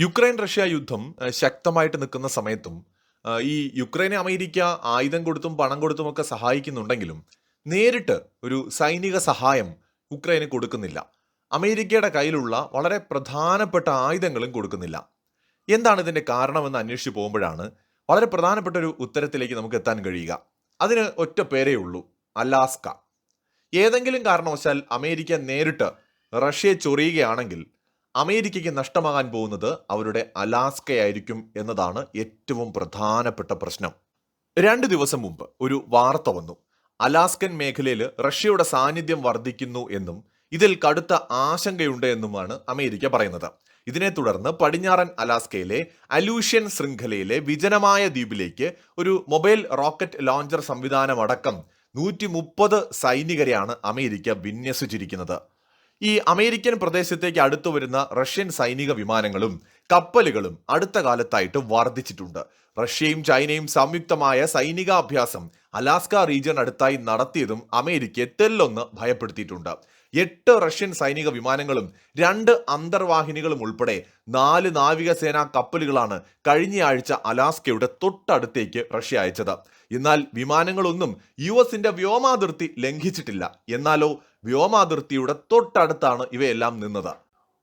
Ukraine Russia യുദ്ധം ശക്തമായിട്ട് നിൽക്കുന്ന സമയത്തും ഈ യുക്രൈനെ അമേരിക്ക ആയുധം കൊടുത്തും പണം കൊടുത്തും ഒക്കെ സഹായിക്കുന്നുണ്ടെങ്കിലും നേരിട്ട് ഒരു സൈനിക സഹായം ഉക്രൈന് കൊടുക്കുന്നില്ല. അമേരിക്കയുടെ കയ്യിലുള്ള വളരെ പ്രധാനപ്പെട്ട ആയുധങ്ങളും കൊടുക്കുന്നില്ല. എന്താണ് ഇതിന്റെ കാരണമെന്ന് അന്വേഷിച്ച് പോകുമ്പോഴാണ് വളരെ പ്രധാനപ്പെട്ട ഒരു ഉത്തരത്തിലേക്ക് നമുക്ക് എത്താൻ കഴിയുക. അതിന് ഒറ്റ പേരേ ഉള്ളൂ അലാസ്ക. ഏതെങ്കിലും കാരണവശാൽ അമേരിക്ക നേരിട്ട് റഷ്യയെ ചൊറിയുകയാണെങ്കിൽ അമേരിക്കയ്ക്ക് നഷ്ടമാകാൻ പോകുന്നത് അവരുടെ അലാസ്കയായിരിക്കും എന്നതാണ് ഏറ്റവും പ്രധാനപ്പെട്ട പ്രശ്നം. രണ്ട് ദിവസം മുമ്പ് ഒരു വാർത്ത വന്നു. അലാസ്കൻ മേഖലയിൽ റഷ്യയുടെ സാന്നിധ്യം വർദ്ധിക്കുന്നു എന്നും ഇതിൽ കടുത്ത ആശങ്കയുണ്ട് എന്നുമാണ് അമേരിക്ക പറയുന്നത്. ഇതിനെ തുടർന്ന് പടിഞ്ഞാറൻ അലാസ്കയിലെ അലൂഷ്യൻ ശൃംഖലയിലെ വിജനമായ ദ്വീപിലേക്ക് ഒരു മൊബൈൽ റോക്കറ്റ് ലോഞ്ചർ സംവിധാനമടക്കം നൂറ്റി മുപ്പത് സൈനികരെയാണ് അമേരിക്ക വിന്യസിച്ചിരിക്കുന്നത്. ഈ അമേരിക്കൻ പ്രദേശത്തേക്ക് അടുത്തു വരുന്ന റഷ്യൻ സൈനിക വിമാനങ്ങളും കപ്പലുകളും അടുത്ത കാലത്തായിട്ട് വർദ്ധിച്ചിട്ടുണ്ട്. റഷ്യയും ചൈനയും സംയുക്തമായ സൈനികാഭ്യാസം അലാസ്ക റീജിയൻ അടുത്തായി നടത്തിയതും അമേരിക്കയെ തെല്ലൊന്ന് ഭയപ്പെടുത്തിയിട്ടുണ്ട്. എട്ട് റഷ്യൻ സൈനിക വിമാനങ്ങളും രണ്ട് അന്തർവാഹിനികളും ഉൾപ്പെടെ നാല് നാവികസേനാ കപ്പലുകളാണ് കഴിഞ്ഞയാഴ്ച അലാസ്കയുടെ തൊട്ടടുത്തേക്ക് റഷ്യ അയച്ചത്. എന്നാൽ വിമാനങ്ങളൊന്നും യു എസിന്റെ വ്യോമാതിർത്തി ലംഘിച്ചിട്ടില്ല. എന്നാലോ വ്യോമാതിർത്തിയുടെ തൊട്ടടുത്താണ് ഇവയെല്ലാം നിന്നത്.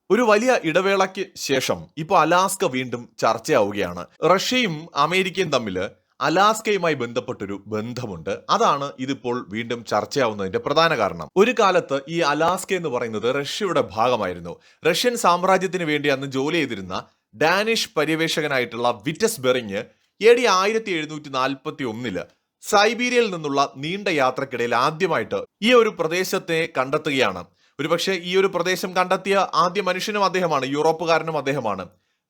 ഒരു വലിയ ഇടവേളയ്ക്ക് ശേഷം ഇപ്പോൾ അലാസ്ക വീണ്ടും ചർച്ചയാവുകയാണ്. റഷ്യയും അമേരിക്കയും തമ്മിൽ അലാസ്കയുമായി ബന്ധപ്പെട്ടൊരു ബന്ധമുണ്ട്. അതാണ് ഇതിപ്പോൾ വീണ്ടും ചർച്ചയാവുന്നതിന്റെ പ്രധാന കാരണം. ഒരു കാലത്ത് ഈ അലാസ്ക എന്ന് പറയുന്നത് റഷ്യയുടെ ഭാഗമായിരുന്നു. റഷ്യൻ സാമ്രാജ്യത്തിന് വേണ്ടി അന്ന് ജോലി ചെയ്തിരുന്ന ഡാനിഷ് പര്യവേഷകനായിട്ടുള്ള വിറ്റസ് ബെറിങ് എ ഡി ആയിരത്തി എഴുന്നൂറ്റി നാൽപ്പത്തി ഒന്നിൽ സൈബീരിയയിൽ നിന്നുള്ള നീണ്ട യാത്രക്കിടയിൽ ആദ്യമായിട്ട് ഈ ഒരു പ്രദേശത്തെ കണ്ടെത്തുകയാണ്. ഒരുപക്ഷെ ഈ ഒരു പ്രദേശം കണ്ടെത്തിയ ആദ്യ മനുഷ്യനും അദ്ദേഹമാണ് യൂറോപ്പുകാരനും അദ്ദേഹമാണ്.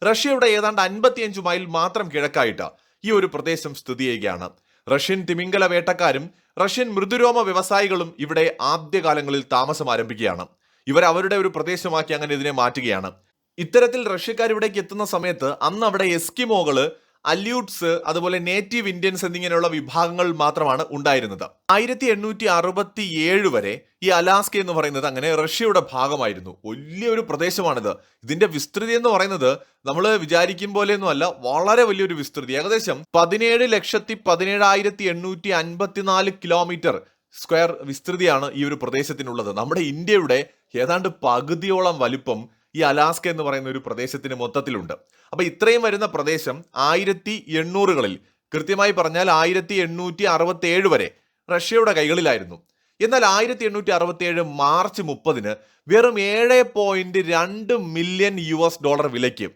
റഷ്യയുടെ ഏതാണ്ട് അൻപത്തിയഞ്ച് മൈൽ മാത്രം കിഴക്കായിട്ട് ഈ ഒരു പ്രദേശം സ്ഥിതി ചെയ്യുകയാണ്. റഷ്യൻ തിമിംഗല വേട്ടക്കാരും റഷ്യൻ മൃദുരോമ വ്യവസായികളും ഇവിടെ ആദ്യകാലങ്ങളിൽ താമസം ആരംഭിക്കുകയാണ്. ഇവർ അവരുടെ ഒരു പ്രദേശമാക്കി അങ്ങനെ ഇതിനെ മാറ്റുകയാണ്. ഇത്തരത്തിൽ റഷ്യക്കാർ ഇവിടേക്ക് എത്തുന്ന സമയത്ത് അന്ന് അവിടെ എസ്കിമോകൾ അല്യൂട്ട്സ് അതുപോലെ നേറ്റീവ് ഇന്ത്യൻസ് എന്നിങ്ങനെയുള്ള വിഭാഗങ്ങൾ മാത്രമാണ് ഉണ്ടായിരുന്നത്. ആയിരത്തി എണ്ണൂറ്റി അറുപത്തി ഏഴ് വരെ ഈ അലാസ്ക എന്ന് പറയുന്നത് അങ്ങനെ റഷ്യയുടെ ഭാഗമായിരുന്നു. വലിയൊരു പ്രദേശമാണിത്. ഇതിന്റെ വിസ്തൃതി എന്ന് പറയുന്നത് നമ്മൾ വിചാരിക്കും പോലെയൊന്നും അല്ല വളരെ വലിയൊരു വിസ്തൃതി. ഏകദേശം പതിനേഴ് ലക്ഷത്തി പതിനേഴായിരത്തി എണ്ണൂറ്റി അൻപത്തിനാല് കിലോമീറ്റർ സ്ക്വയർ വിസ്തൃതിയാണ് ഈ ഒരു പ്രദേശത്തിനുള്ളത്. നമ്മുടെ ഇന്ത്യയുടെ ഏതാണ്ട് പകുതിയോളം വലിപ്പം ഈ അലാസ്ക എന്ന് പറയുന്ന ഒരു പ്രദേശത്തിന് മൊത്തത്തിലുണ്ട്. അപ്പൊ ഇത്രയും വരുന്ന പ്രദേശം ആയിരത്തി എണ്ണൂറുകളിൽ കൃത്യമായി പറഞ്ഞാൽ ആയിരത്തി എണ്ണൂറ്റി അറുപത്തി ഏഴ് വരെ റഷ്യയുടെ കൈകളിലായിരുന്നു. എന്നാൽ ആയിരത്തി എണ്ണൂറ്റി അറുപത്തി ഏഴ് മാർച്ച് മുപ്പതിന് വെറും ഏഴ് പോയിന്റ് രണ്ട് മില്യൺ യു എസ് ഡോളർ വിലയ്ക്ക്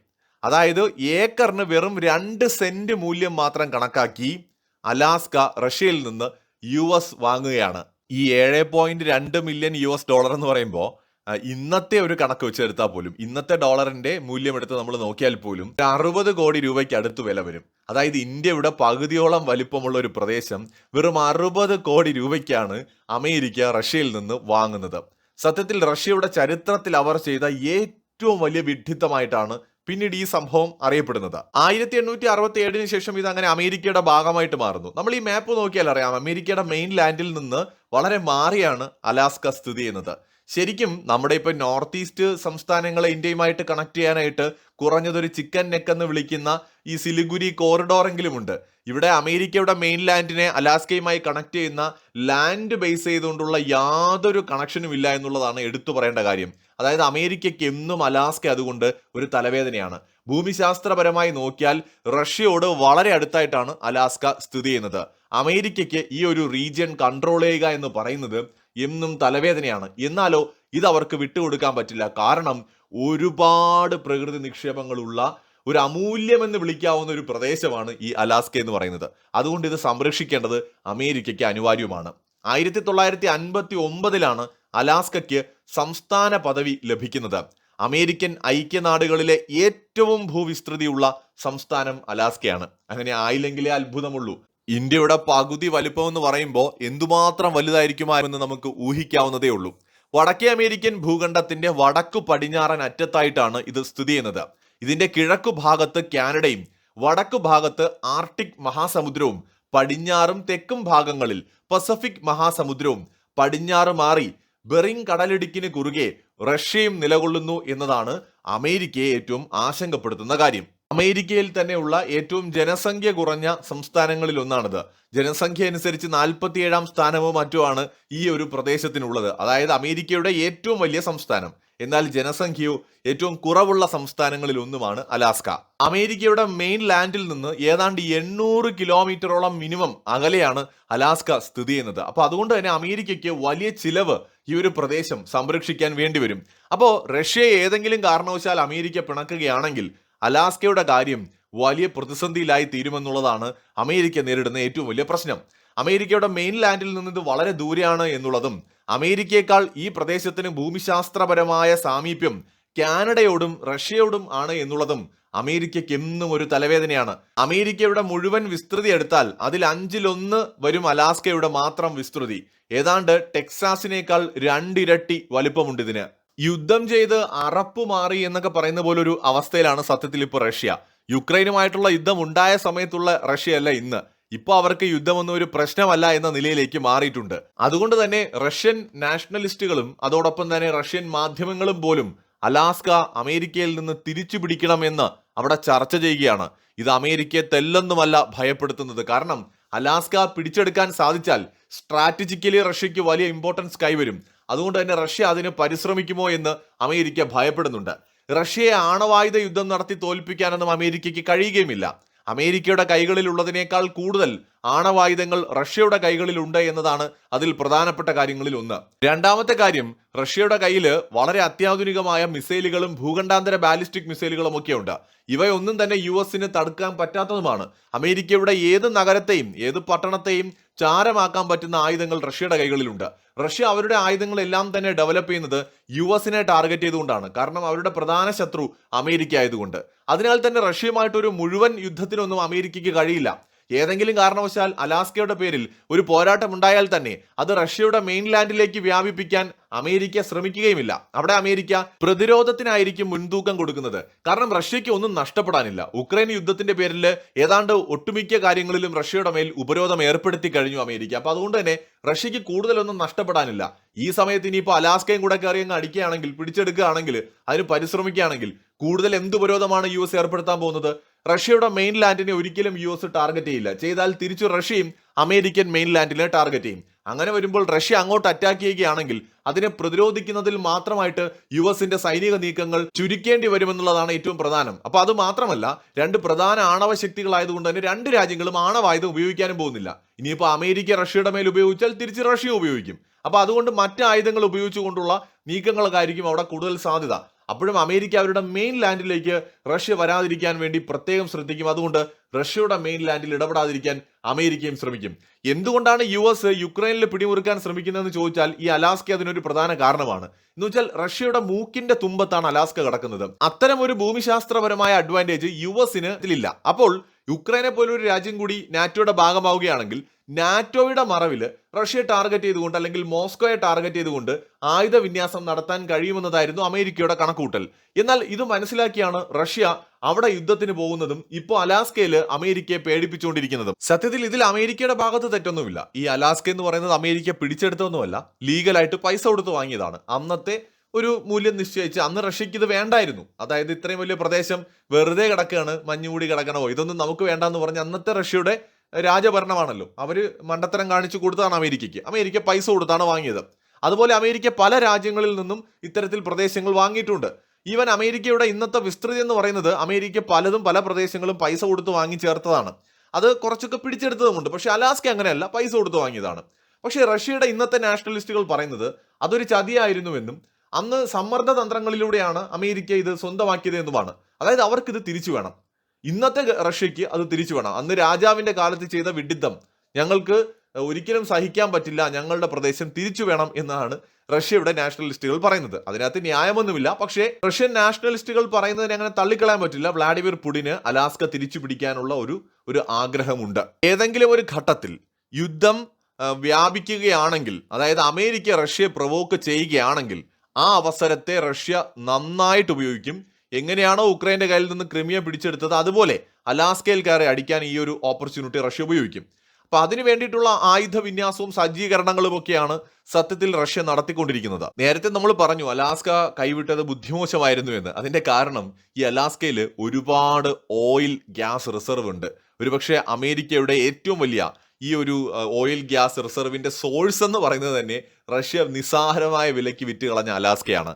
അതായത് ഏക്കറിന് വെറും രണ്ട് സെന്റ് മൂല്യം മാത്രം കണക്കാക്കി അലാസ്ക റഷ്യയിൽ നിന്ന് യു എസ് വാങ്ങുകയാണ്. ഈ ഏഴ് പോയിന്റ് രണ്ട് മില്യൺ യു എസ് ഡോളർ എന്ന് പറയുമ്പോൾ ഇന്നത്തെ ഒരു കണക്ക് വെച്ചെടുത്താൽ പോലും ഇന്നത്തെ ഡോളറിന്റെ മൂല്യം എടുത്ത് നമ്മൾ നോക്കിയാൽ പോലും അറുപത് കോടി രൂപയ്ക്ക് അടുത്ത് വില വരും. അതായത് ഇന്ത്യയുടെ പകുതിയോളം വലിപ്പമുള്ള ഒരു പ്രദേശം വെറും അറുപത് കോടി രൂപയ്ക്കാണ് അമേരിക്ക റഷ്യയിൽ നിന്ന് വാങ്ങുന്നത്. സത്യത്തിൽ റഷ്യയുടെ ചരിത്രത്തിൽ അവർ ചെയ്ത ഏറ്റവും വലിയ വിഡ്ഢിത്തമായിട്ടാണ് പിന്നീട് ഈ സംഭവം അറിയപ്പെടുന്നത്. ആയിരത്തി എണ്ണൂറ്റി അറുപത്തി ഏഴിന് ശേഷം ഇത് അങ്ങനെ അമേരിക്കയുടെ ഭാഗമായിട്ട് മാറുന്നു. നമ്മൾ ഈ മാപ്പ് നോക്കിയാൽ അറിയാം അമേരിക്കയുടെ മെയിൻ ലാൻഡിൽ നിന്ന് വളരെ മാറിയാണ് അലാസ്ക സ്ഥിതി ചെയ്യുന്നത്. ശരിക്കും നമ്മുടെ ഇപ്പൊ നോർത്ത് ഈസ്റ്റ് സംസ്ഥാനങ്ങളെ ഇന്ത്യയുമായിട്ട് കണക്ട് ചെയ്യാനായിട്ട് കുറഞ്ഞതൊരു ചിക്കൻ നെക്ക് എന്ന് വിളിക്കുന്ന ഈ സിലിഗുരി കോറിഡോറെങ്കിലും ഉണ്ട് ഇവിടെ അമേരിക്കയുടെ മെയിൻ ലാൻഡിനെ അലാസ്കയുമായി കണക്ട് ചെയ്യുന്ന ലാൻഡ് ബേസ് ചെയ്തുകൊണ്ടുള്ള യാതൊരു കണക്ഷനും ഇല്ല എന്നുള്ളതാണ് എടുത്തു പറയേണ്ട കാര്യം. അതായത് അമേരിക്കയ്ക്ക് എന്നും അലാസ്ക അതുകൊണ്ട് ഒരു തലവേദനയാണ്. ഭൂമിശാസ്ത്രപരമായി നോക്കിയാൽ റഷ്യയോട് വളരെ അടുത്തായിട്ടാണ് അലാസ്ക സ്ഥിതി ചെയ്യുന്നത്. അമേരിക്കയ്ക്ക് ഈ ഒരു റീജിയൻ കൺട്രോൾ ചെയ്യുക എന്ന് പറയുന്നത് എന്നും തലവേദനയാണ്. എന്നാലോ ഇത് അവർക്ക് വിട്ടുകൊടുക്കാൻ പറ്റില്ല. കാരണം ഒരുപാട് പ്രകൃതി നിക്ഷേപങ്ങളുള്ള ഒരു അമൂല്യമെന്ന് വിളിക്കാവുന്ന ഒരു പ്രദേശമാണ് ഈ അലാസ്ക എന്ന് പറയുന്നത്. അതുകൊണ്ട് ഇത് സംരക്ഷിക്കേണ്ടത് അമേരിക്കയ്ക്ക് അനിവാര്യമാണ്. ആയിരത്തി തൊള്ളായിരത്തി അൻപത്തി ഒമ്പതിലാണ് അലാസ്കയ്ക്ക് സംസ്ഥാന പദവി ലഭിക്കുന്നത്. അമേരിക്കൻ ഐക്യനാടുകളിലെ ഏറ്റവും ഭൂവിസ്തൃതിയുള്ള സംസ്ഥാനം അലാസ്കയാണ്. അങ്ങനെ ആയില്ലെങ്കിലേ അത്ഭുതമുള്ളൂ. ഇന്ത്യയുടെ പകുതി വലിപ്പം എന്ന് പറയുമ്പോൾ എന്തുമാത്രം വലുതായിരിക്കുമായിരുന്നു നമുക്ക് ഊഹിക്കാവുന്നതേ ഉള്ളൂ. വടക്കേ അമേരിക്കൻ ഭൂഖണ്ഡത്തിന്റെ വടക്കു പടിഞ്ഞാറൻ അറ്റത്തായിട്ടാണ് ഇത് സ്ഥിതി ചെയ്യുന്നത്. ഇതിന്റെ കിഴക്കു ഭാഗത്ത് കാനഡയും വടക്കു ഭാഗത്ത് ആർട്ടിക് മഹാസമുദ്രവും പടിഞ്ഞാറും തെക്കും ഭാഗങ്ങളിൽ പസഫിക് മഹാസമുദ്രവും പടിഞ്ഞാറ് മാറി ബെറിംഗ് കടലിടുക്കിന് കുറുകെ റഷ്യയും നിലകൊള്ളുന്നു എന്നതാണ് അമേരിക്കയെ ഏറ്റവും ആശങ്കപ്പെടുത്തുന്ന കാര്യം. അമേരിക്കയിൽ തന്നെയുള്ള ഏറ്റവും ജനസംഖ്യ കുറഞ്ഞ സംസ്ഥാനങ്ങളിൽ ഒന്നാണിത്. ജനസംഖ്യ അനുസരിച്ച് നാൽപ്പത്തിയേഴാം സ്ഥാനമോ മറ്റോ ആണ് ഈ ഒരു പ്രദേശത്തിനുള്ളത്. അതായത് അമേരിക്കയുടെ ഏറ്റവും വലിയ സംസ്ഥാനം. എന്നാൽ ജനസംഖ്യയോ ഏറ്റവും കുറവുള്ള സംസ്ഥാനങ്ങളിൽ ഒന്നുമാണ് അലാസ്ക. അമേരിക്കയുടെ മെയിൻ ലാൻഡിൽ നിന്ന് ഏതാണ്ട് എണ്ണൂറ് കിലോമീറ്ററോളം മിനിമം അകലെയാണ് അലാസ്ക സ്ഥിതി ചെയ്യുന്നത്. അപ്പോൾ അതുകൊണ്ട് തന്നെ അമേരിക്കയ്ക്ക് വലിയ ചിലവ് ഈ ഒരു പ്രദേശം സംരക്ഷിക്കാൻ വേണ്ടി വരും. അപ്പോൾ റഷ്യയെ ഏതെങ്കിലും കാരണവശാൽ അമേരിക്ക പിണക്കുകയാണെങ്കിൽ അലാസ്കയുടെ കാര്യം വലിയ പ്രതിസന്ധിയിലായി തീരുമെന്നുള്ളതാണ് അമേരിക്ക നേരിടുന്ന ഏറ്റവും വലിയ പ്രശ്നം. അമേരിക്കയുടെ മെയിൻ ലാൻഡിൽ നിന്ന് ഇത് വളരെ ദൂരെയാണ് എന്നുള്ളതും അമേരിക്കയെക്കാൾ ഈ പ്രദേശത്തിന് ഭൂമിശാസ്ത്രപരമായ സാമീപ്യം കാനഡയോടും റഷ്യയോടും ആണ് എന്നുള്ളതും അമേരിക്കയ്ക്ക് എന്നും ഒരു തലവേദനയാണ്. അമേരിക്കയുടെ മുഴുവൻ വിസ്തൃതി എടുത്താൽ അതിൽ അഞ്ചിലൊന്ന് വരും അലാസ്കയുടെ മാത്രം വിസ്തൃതി. ഏതാണ്ട് ടെക്സാസിനേക്കാൾ രണ്ടിരട്ടി വലിപ്പമുണ്ട് ഇതിന് യുദ്ധം ചെയ്ത് അറപ്പ് മാറി എന്നൊക്കെ പറയുന്ന പോലെ ഒരു അവസ്ഥയിലാണ് സത്യത്തിൽ ഇപ്പോൾ റഷ്യ. യുക്രൈനുമായിട്ടുള്ള യുദ്ധം ഉണ്ടായ സമയത്തുള്ള റഷ്യ അല്ല ഇന്ന്. ഇപ്പോൾ അവർക്ക് യുദ്ധമൊന്നും ഒരു പ്രശ്നമല്ല എന്ന നിലയിലേക്ക് മാറിയിട്ടുണ്ട്. അതുകൊണ്ട് തന്നെ റഷ്യൻ നാഷണലിസ്റ്റുകളും അതോടൊപ്പം തന്നെ റഷ്യൻ മാധ്യമങ്ങളും പോലും അലാസ്ക അമേരിക്കയിൽ നിന്ന് തിരിച്ചു പിടിക്കണമെന്ന് അവിടെ ചർച്ച ചെയ്യുകയാണ്. ഇത് അമേരിക്കയെ തെല്ലൊന്നുമല്ല ഭയപ്പെടുത്തുന്നത്. കാരണം അലാസ്ക പിടിച്ചെടുക്കാൻ സാധിച്ചാൽ സ്ട്രാറ്റജിക്കലി റഷ്യക്ക് വലിയ ഇമ്പോർട്ടൻസ് കൈവരും. അതുകൊണ്ട് തന്നെ റഷ്യ അതിന് പരിശ്രമിക്കുമോ എന്ന് അമേരിക്ക ഭയപ്പെടുന്നുണ്ട്. റഷ്യയെ ആണവായുധ യുദ്ധം നടത്തി തോൽപ്പിക്കാനൊന്നും അമേരിക്കയ്ക്ക് കഴിയുകയുമില്ല. അമേരിക്കയുടെ കൈകളിലുള്ളതിനേക്കാൾ കൂടുതൽ ആണവായുധങ്ങൾ റഷ്യയുടെ കൈകളിലുണ്ട് എന്നതാണ് അതിൽ പ്രധാനപ്പെട്ട കാര്യങ്ങളിൽ ഒന്ന്. രണ്ടാമത്തെ കാര്യം റഷ്യയുടെ കയ്യിൽ വളരെ അത്യാധുനികമായ മിസൈലുകളും ഭൂഖണ്ഡാന്തര ബാലിസ്റ്റിക് മിസൈലുകളും ഒക്കെ ഉണ്ട്. ഇവയൊന്നും തന്നെ യു എസിന് തടുക്കാൻ പറ്റാത്തതുമാണ്. അമേരിക്കയുടെ ഏത് നഗരത്തെയും ഏത് പട്ടണത്തെയും ചാരമാക്കാൻ പറ്റുന്ന ആയുധങ്ങൾ റഷ്യയുടെ കൈകളിലുണ്ട്. റഷ്യ അവരുടെ ആയുധങ്ങളെല്ലാം തന്നെ ഡെവലപ്പ് ചെയ്യുന്നത് യു എസിനെ ടാർഗറ്റ് ചെയ്തുകൊണ്ടാണ്. കാരണം അവരുടെ പ്രധാന ശത്രു അമേരിക്ക ആയതുകൊണ്ട്. അതിനാൽ തന്നെ റഷ്യയുമായിട്ടൊരു മുഴുവൻ യുദ്ധത്തിനൊന്നും അമേരിക്കയ്ക്ക് കഴിയില്ല. ഏതെങ്കിലും കാരണവശാൽ അലാസ്കയുടെ പേരിൽ ഒരു പോരാട്ടം ഉണ്ടായാൽ തന്നെ അത് റഷ്യയുടെ മെയിൻലാൻഡിലേക്ക് വ്യാപിപ്പിക്കാൻ അമേരിക്ക ശ്രമിക്കുകയുമില്ല. അവിടെ അമേരിക്ക പ്രതിരോധത്തിനായിരിക്കും മുൻതൂക്കം കൊടുക്കുന്നത്. കാരണം റഷ്യയ്ക്ക് ഒന്നും നഷ്ടപ്പെടാനില്ല. ഉക്രൈൻ യുദ്ധത്തിന്റെ പേരിൽ ഏതാണ്ട് ഒട്ടുമിക്ക കാര്യങ്ങളിലും റഷ്യയുടെ മേൽ ഉപരോധം ഏർപ്പെടുത്തി കഴിഞ്ഞു അമേരിക്ക. അപ്പൊ അതുകൊണ്ട് തന്നെ റഷ്യയ്ക്ക് കൂടുതലൊന്നും നഷ്ടപ്പെടാനില്ല. ഈ സമയത്ത് ഇനിയിപ്പോൾ അലാസ്കയും കൂടെ കയറി അങ്ങ് അടിക്കുകയാണെങ്കിൽ പിടിച്ചെടുക്കുകയാണെങ്കിൽ അതിന് പരിശ്രമിക്കുകയാണെങ്കിൽ കൂടുതൽ എന്ത് ഉപരോധമാണ് യു എസ് ഏർപ്പെടുത്താൻ പോകുന്നത്? റഷ്യയുടെ മെയിൻ ലാൻഡിനെ ഒരിക്കലും യു എസ് ടാർഗറ്റ് ചെയ്യില്ല. ചെയ്താൽ തിരിച്ചു റഷ്യയും അമേരിക്കൻ മെയിൻ ലാൻഡിനെ ടാർഗറ്റ് ചെയ്യും. അങ്ങനെ വരുമ്പോൾ റഷ്യ അങ്ങോട്ട് അറ്റാക്ക് ചെയ്യുകയാണെങ്കിൽ അതിനെ പ്രതിരോധിക്കുന്നതിൽ മാത്രമായിട്ട് യു എസിന്റെ സൈനിക നീക്കങ്ങൾ ചുരുക്കേണ്ടി വരുമെന്നുള്ളതാണ് ഏറ്റവും പ്രധാനം. അപ്പൊ അത് മാത്രമല്ല രണ്ട് പ്രധാന ആണവ ശക്തികളായതുകൊണ്ട് തന്നെ രണ്ട് രാജ്യങ്ങളും ആണവായുധം ഉപയോഗിക്കാനും പോകുന്നില്ല. ഇനിയിപ്പോൾ അമേരിക്ക റഷ്യയുടെ മേൽ ഉപയോഗിച്ചാൽ തിരിച്ച് റഷ്യ ഉപയോഗിക്കും. അപ്പൊ അതുകൊണ്ട് മറ്റ് ആയുധങ്ങൾ ഉപയോഗിച്ചുകൊണ്ടുള്ള നീക്കങ്ങളൊക്കെ ആയിരിക്കും അവിടെ കൂടുതൽ സാധ്യത. അപ്പോഴും അമേരിക്ക അവരുടെ മെയിൻ ലാൻഡിലേക്ക് റഷ്യ വരാതിരിക്കാൻ വേണ്ടി പ്രത്യേകം ശ്രദ്ധിക്കും. അതുകൊണ്ട് റഷ്യയുടെ മെയിൻ ലാൻഡിൽ ഇടപെടാതിരിക്കാൻ അമേരിക്കയും ശ്രമിക്കും. എന്തുകൊണ്ടാണ് യു എസ് യുക്രൈനിൽ പിടിമുറുക്കാൻ ശ്രമിക്കുന്നതെന്ന് ചോദിച്ചാൽ ഈ അലാസ്ക അതിനൊരു പ്രധാന കാരണമാണ്. എന്ന് വെച്ചാൽ റഷ്യയുടെ മൂക്കിന്റെ തുമ്പത്താണ് അലാസ്ക കിടക്കുന്നത്. അത്തരം ഒരു ഭൂമിശാസ്ത്രപരമായ അഡ്വാന്റേജ് യു എസിന് ഇതിലില്ല. അപ്പോൾ യുക്രൈനെ പോലൊരു രാജ്യം കൂടി നാറ്റോയുടെ ഭാഗമാവുകയാണെങ്കിൽ നാറ്റോയുടെ മറവിൽ റഷ്യയെ ടാർഗറ്റ് ചെയ്തുകൊണ്ട് അല്ലെങ്കിൽ മോസ്കോയെ ടാർഗറ്റ് ചെയ്തുകൊണ്ട് ആയുധ വിന്യാസം നടത്താൻ കഴിയുമെന്നതായിരുന്നു അമേരിക്കയുടെ കണക്കൂട്ടൽ. എന്നാൽ ഇത് മനസ്സിലാക്കിയാണ് റഷ്യ അവിടെ യുദ്ധത്തിന് പോകുന്നതും ഇപ്പോൾ അലാസ്കയിൽ അമേരിക്കയെ പേടിപ്പിച്ചുകൊണ്ടിരിക്കുന്നതും. സത്യത്തിൽ ഇതിൽ അമേരിക്കയുടെ ഭാഗത്ത് തെറ്റൊന്നുമില്ല. ഈ അലാസ്ക എന്ന് പറയുന്നത് അമേരിക്ക പിടിച്ചെടുത്തൊന്നുമല്ല ലീഗലായിട്ട് പൈസ കൊടുത്ത് വാങ്ങിയതാണ്. അന്നത്തെ ഒരു മൂല്യം നിശ്ചയിച്ച് അന്ന് റഷ്യക്ക് ഇത് വേണ്ടായിരുന്നു. അതായത് ഇത്രയും വലിയ പ്രദേശം വെറുതെ കിടക്കുകയാണ് മഞ്ഞുകൂടി കിടക്കണമോ ഇതൊന്നും നമുക്ക് വേണ്ടെന്ന് പറഞ്ഞ് അന്നത്തെ റഷ്യയുടെ രാജഭരണമാണല്ലോ. അവർ മണ്ടത്തരം കാണിച്ചു കൊടുത്താണ് അമേരിക്കയ്ക്ക്. അമേരിക്ക പൈസ കൊടുത്താണ് വാങ്ങിയത്. അതുപോലെ അമേരിക്ക പല രാജ്യങ്ങളിൽ നിന്നും ഇത്തരത്തിൽ പ്രദേശങ്ങൾ വാങ്ങിയിട്ടുണ്ട്. ഈവൻ അമേരിക്കയുടെ ഇന്നത്തെ വിസ്തൃതി എന്ന് പറയുന്നത് അമേരിക്ക പലതും പല പ്രദേശങ്ങളും പൈസ കൊടുത്ത് വാങ്ങി ചേർത്തതാണ്. അത് കുറച്ചൊക്കെ പിടിച്ചെടുത്തതുമുണ്ട്. പക്ഷേ അലാസ്ക അങ്ങനെയല്ല. പൈസ കൊടുത്ത് വാങ്ങിയതാണ്. പക്ഷേ റഷ്യയുടെ ഇന്നത്തെ നാഷണലിസ്റ്റുകൾ പറയുന്നത് അതൊരു ചതിയായിരുന്നുവെന്നും അന്ന് സമ്മർദ്ദ തന്ത്രങ്ങളിലൂടെയാണ് അമേരിക്ക ഇത് സ്വന്തമാക്കിയത് എന്നുമാണ് അതായത് അവർക്കിത് തിരിച്ചു വേണം. ഇന്നത്തെ റഷ്യക്ക് അത് തിരിച്ചു വേണം. അന്ന് രാജാവിന്റെ കാലത്ത് ചെയ്ത വിഡിത്തം ഞങ്ങൾക്ക് ഒരിക്കലും സഹിക്കാൻ പറ്റില്ല ഞങ്ങളുടെ പ്രദേശം തിരിച്ചു വേണം എന്നാണ് റഷ്യയുടെ നാഷണലിസ്റ്റുകൾ പറയുന്നത്. അതിനകത്ത് ന്യായമൊന്നുമില്ല. പക്ഷേ റഷ്യൻ നാഷണലിസ്റ്റുകൾ പറയുന്നതിനെ അങ്ങനെ തള്ളിക്കളയാൻ പറ്റില്ല. വ്ളാഡിമിർ പുടിന് അലാസ്ക തിരിച്ചു പിടിക്കാനുള്ള ഒരു ഒരു ആഗ്രഹമുണ്ട്. ഏതെങ്കിലും ഒരു ഘട്ടത്തിൽ യുദ്ധം വ്യാപിക്കുകയാണെങ്കിൽ അതായത് അമേരിക്ക റഷ്യയെ പ്രൊവോക്ക് ചെയ്യുകയാണെങ്കിൽ ആ അവസരത്തെ റഷ്യ നന്നായിട്ട് ഉപയോഗിക്കും. എങ്ങനെയാണോ ഉക്രൈന്റെ കയ്യിൽ നിന്ന് ക്രിമിയ പിടിച്ചെടുത്തത് അതുപോലെ അലാസ്കയിൽ കയറി അടിക്കാൻ ഈ ഒരു ഓപ്പർച്യൂണിറ്റി റഷ്യ ഉപയോഗിക്കും. അപ്പൊ അതിനു വേണ്ടിയിട്ടുള്ള ആയുധ വിന്യാസവും സജ്ജീകരണങ്ങളും ഒക്കെയാണ് സത്യത്തിൽ റഷ്യ നടത്തിക്കൊണ്ടിരിക്കുന്നത്. നേരത്തെ നമ്മൾ പറഞ്ഞു അലാസ്ക കൈവിട്ടത് ബുദ്ധിമോശമായിരുന്നു എന്ന്. അതിന്റെ കാരണം ഈ അലാസ്കയിൽ ഒരുപാട് ഓയിൽ ഗ്യാസ് റിസർവ് ഉണ്ട്. ഒരുപക്ഷെ അമേരിക്കയുടെ ഏറ്റവും വലിയ ഈ ഒരു ഓയിൽ ഗ്യാസ് റിസർവിന്റെ സോഴ്സ് എന്ന് പറയുന്നത് തന്നെ റഷ്യ നിസ്സാരമായ വിലയ്ക്ക് വിറ്റ് കളഞ്ഞ അലാസ്കയാണ്.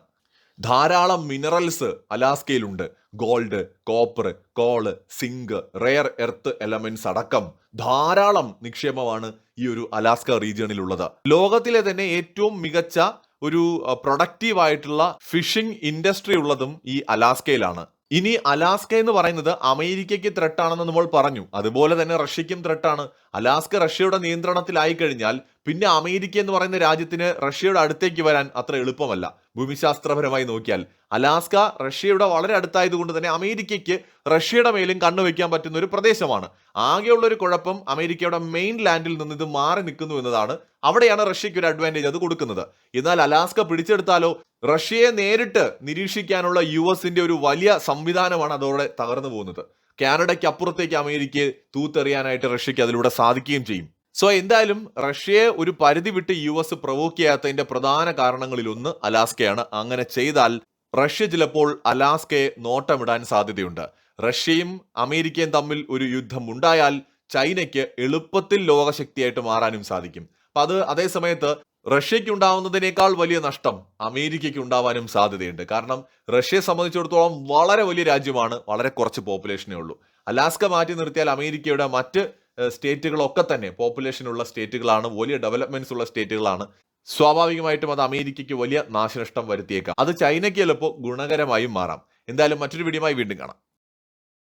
ധാരാളം minerals അലാസ്കയിലുണ്ട്. Gold copper coal zinc rare earth elements അടക്കം ധാരാളം നിക്ഷേപമാണ് ഈ ഒരു അലാസ്ക റീജിയണിലുള്ളത്. ലോകത്തിലെ തന്നെ ഏറ്റവും മികച്ച ഒരു പ്രൊഡക്റ്റീവ് ആയിട്ടുള്ള ഫിഷിംഗ് ഇൻഡസ്ട്രി ഉള്ളതും ഈ അലാസ്കയിലാണ്. ഇനി അലാസ്ക എന്ന് പറയുന്നത് അമേരിക്കയ്ക്ക് ത്രെട്ടാണെന്ന് നമ്മൾ പറഞ്ഞു. അതുപോലെ തന്നെ റഷ്യയ്ക്കും ത്രെട്ടാണ് അലാസ്ക റഷ്യയുടെ നിയന്ത്രണത്തിലായി കഴിഞ്ഞാൽ പിന്നെ അമേരിക്ക എന്ന് പറയുന്ന രാജ്യത്തിന് റഷ്യയുടെ അടുത്തേക്ക് വരാൻ അത്ര എളുപ്പമല്ല. ഭൂമിശാസ്ത്രപരമായി നോക്കിയാൽ. അലാസ്ക റഷ്യയുടെ വളരെ അടുത്തായതുകൊണ്ട് തന്നെ അമേരിക്കയ്ക്ക് റഷ്യയുടെ മേലും കണ്ണുവെക്കാൻ പറ്റുന്ന ഒരു പ്രദേശമാണ്. ആകെയുള്ള ഒരു കുഴപ്പം അമേരിക്കയുടെ മെയിൻ ലാൻഡിൽ നിന്ന് ഇത് മാറി നിൽക്കുന്നു എന്നതാണ്. അവിടെയാണ് റഷ്യയ്ക്ക് ഒരു അഡ്വാന്റേജ് അത് കൊടുക്കുന്നത്. എന്നാൽ അലാസ്ക പിടിച്ചെടുത്താലോ റഷ്യയെ നേരിട്ട് നിരീക്ഷിക്കാനുള്ള യു എസിന്റെ ഒരു വലിയ സംവിധാനമാണ് അതോടെ തകർന്നു പോകുന്നത്. കാനഡയ്ക്ക് അപ്പുറത്തേക്ക് അമേരിക്കയെ തൂത്തെറിയാനായിട്ട് റഷ്യയ്ക്ക് അതിലൂടെ സാധിക്കുകയും ചെയ്യും. സോ എന്തായാലും റഷ്യയെ ഒരു പരിധി വിട്ട് യു എസ് പ്രൊവോക്ക് ചെയ്യാത്തതിന്റെ പ്രധാന കാരണങ്ങളിലൊന്ന് അലാസ്കയാണ്. അങ്ങനെ ചെയ്താൽ റഷ്യ ചിലപ്പോൾ അലാസ്കയെ നോട്ടമിടാൻ സാധ്യതയുണ്ട്. റഷ്യയും അമേരിക്കയും തമ്മിൽ ഒരു യുദ്ധം ഉണ്ടായാൽ ചൈനയ്ക്ക് എളുപ്പത്തിൽ ലോകശക്തിയായിട്ട് മാറാനും സാധിക്കും. അപ്പൊ അത് അതേ സമയത്ത് റഷ്യയ്ക്ക് ഉണ്ടാവുന്നതിനേക്കാൾ വലിയ നഷ്ടം അമേരിക്കയ്ക്ക് ഉണ്ടാവാനും സാധ്യതയുണ്ട്. കാരണം റഷ്യയെ സംബന്ധിച്ചിടത്തോളം വളരെ വലിയ രാജ്യമാണ് വളരെ കുറച്ച് പോപ്പുലേഷനേ ഉള്ളൂ. അലാസ്ക മാറ്റി നിർത്തിയാൽ അമേരിക്കയുടെ മറ്റ് സ്റ്റേറ്റുകളൊക്കെ തന്നെ പോപ്പുലേഷൻ ഉള്ള സ്റ്റേറ്റുകളാണ് വലിയ ഡെവലപ്മെന്റ്സ് ഉള്ള സ്റ്റേറ്റുകളാണ്. സ്വാഭാവികമായിട്ടും അത് അമേരിക്കയ്ക്ക് വലിയ നാശനഷ്ടം വരുത്തിയേക്കാം. അത് ചൈനയ്ക്ക് ചിലപ്പോൾ ഗുണകരമായും മാറാം. എന്തായാലും മറ്റൊരു വീഡിയോ വീണ്ടും കാണാം.